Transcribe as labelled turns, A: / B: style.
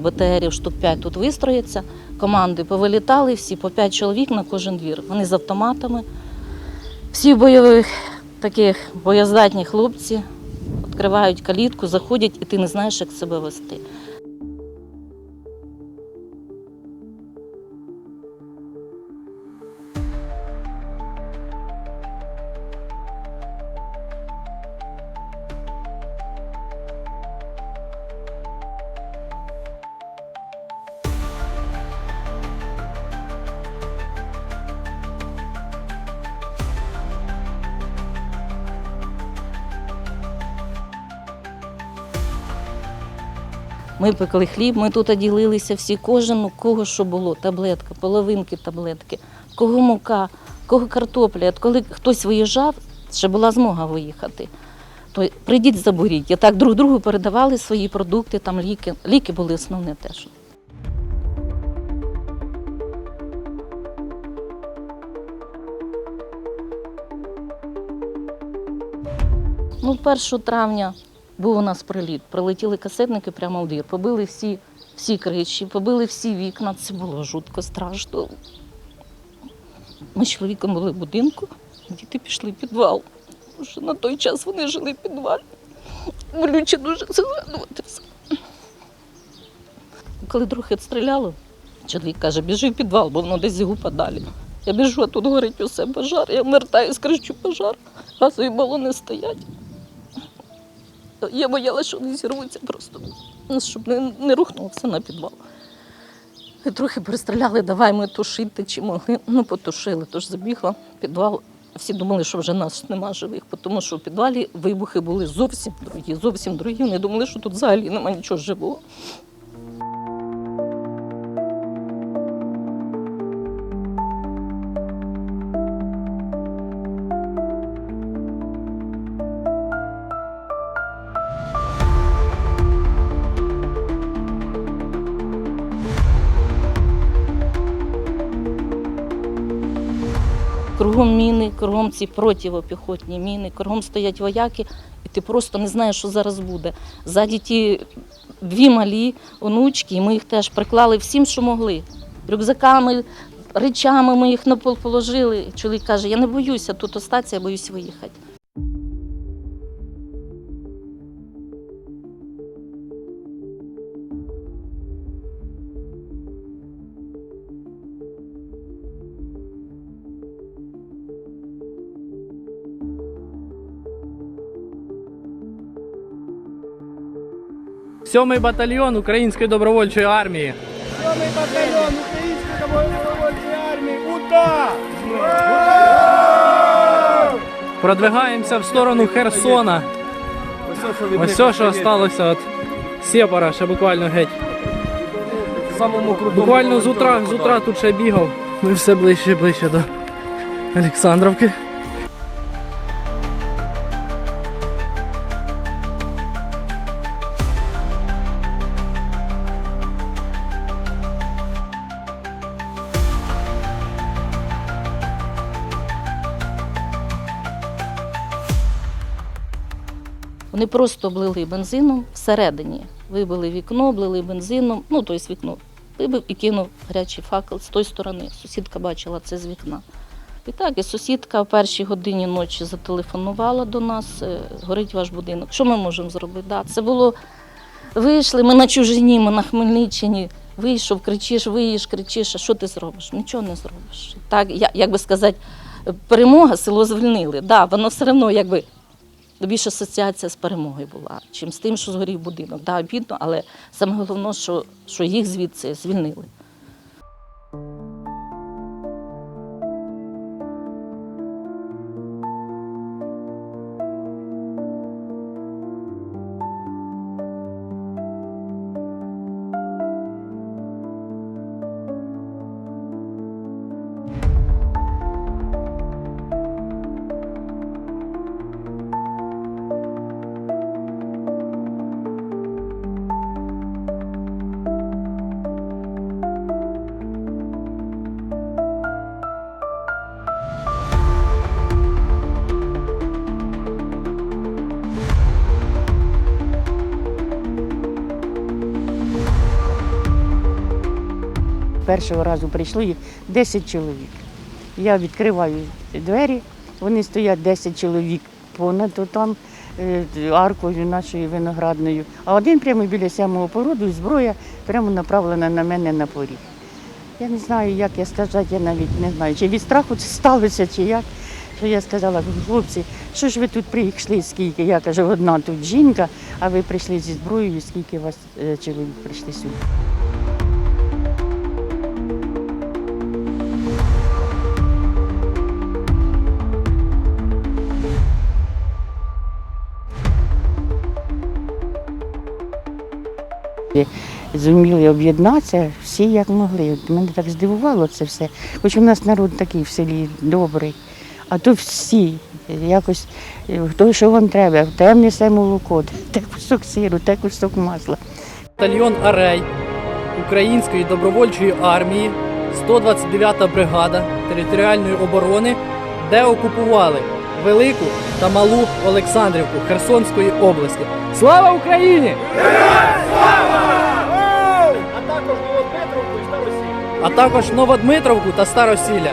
A: БТРів штук 5 тут вистроїться, команди повилітали всі по 5 чоловік на кожен двір. Вони з автоматами. Всі бойових таких боєздатні хлопці відкривають калітку, заходять, і ти не знаєш, як себе вести. Ми пекли хліб, ми тут ділилися всі, кожен у кого що було, таблетка, половинки таблетки, кого мука, кого картопля. От коли хтось виїжджав, ще була змога виїхати. То прийдіть заберіть. І так друг другу передавали свої продукти, там ліки. Ліки були основне теж. Ну, 1 травня був у нас приліт. Прилетіли касетники прямо в двір. Побили всі, всі кричі, побили всі вікна. Це було жутко страшно. Ми з чоловіком були в будинку, діти пішли в підвал. Тому що на той час вони жили в підвалі. Болюче дуже це згадувати все. Коли трохи відстріляло, чоловік каже, біжи в підвал, бо воно десь гупа далі. Я біжу, а тут горить усе пожар. Я вертаюсь, кричу пожар, газові балони стоять. Я боялася, що вони зірвуться просто, ну, щоб не, не рухнувся на підвал. І трохи перестріляли, давай ми тушити чи могли. Ну, потушили, тож забігла в підвал. Всі думали, що вже нас нема живих, тому що в підвалі вибухи були зовсім другі, зовсім другі. Вони думали, що тут взагалі нема нічого живого. Кругом міни, кругом ці противопіхотні міни, кругом стоять вояки, і ти просто не знаєш, що зараз буде. Ззаді ті дві малі онучки, і ми їх теж приклали всім, що могли. Рюкзаками, речами ми їх на пол положили. Чоловік каже, я не боюся тут остатися, я боюсь виїхати.
B: Сьомий батальйон Української добровольчої армії.
C: Сьомий батальйон Української добровольчої армії УТА!
B: Продвигаємося в сторону Херсона. Ось все, що залишилося від Сєпара, ще буквально геть.
C: самому крутому.
B: Буквально з утра, з утра тут ще бігав. Ми все ближче і ближче до Олександровки.
A: Вони просто облили бензином всередині. Вибили вікно, облили бензином, ну тобто вікно вибив і кинув гарячий факел з тої сторони. Сусідка бачила це з вікна. І так, і сусідка в першій годині ночі зателефонувала до нас, е, горить ваш будинок. Що ми можемо зробити? Да, це було. Вийшли, ми на чужині, ми на Хмельниччині. Вийшов, кричиш, виїж, кричиш, а що ти зробиш? Нічого не зробиш. Так, як би сказати, перемога, село звільнили. Да, воно все одно якби більше асоціація з перемогою була, чим з тим, що згорів будинок. Да, обідно, але саме головне, що, що їх звідси звільнили.
D: Першого разу прийшло їх 10 чоловік. Я відкриваю двері, вони стоять 10 чоловік понад там е, аркою нашою виноградною, а один прямо біля сямого породу, і зброя прямо направлена на мене на поріг. Я не знаю, як я сказати, я навіть не знаю, чи від страху це сталося, чи як. Що я сказала, хлопці, що ж ви тут прийшли, скільки? Я кажу, одна тут жінка, а ви прийшли зі зброєю, скільки вас е, чоловік прийшли сюди. Зуміли об'єднатися всі як могли. Мене так здивувало це все. Хоч у нас народ такий в селі добрий, а то всі якось е, хто що вам треба, те несе молоко, те кусок сиру, те кусок масла.
B: Батальйон Арей Української добровольчої армії, 129-та бригада територіальної оборони, де окупували Велику та Малу Олександрівку Херсонської області. Слава Україні!
C: А також Новодмитровку і Старосілля.
B: А також Новодмитровку та Старосілля.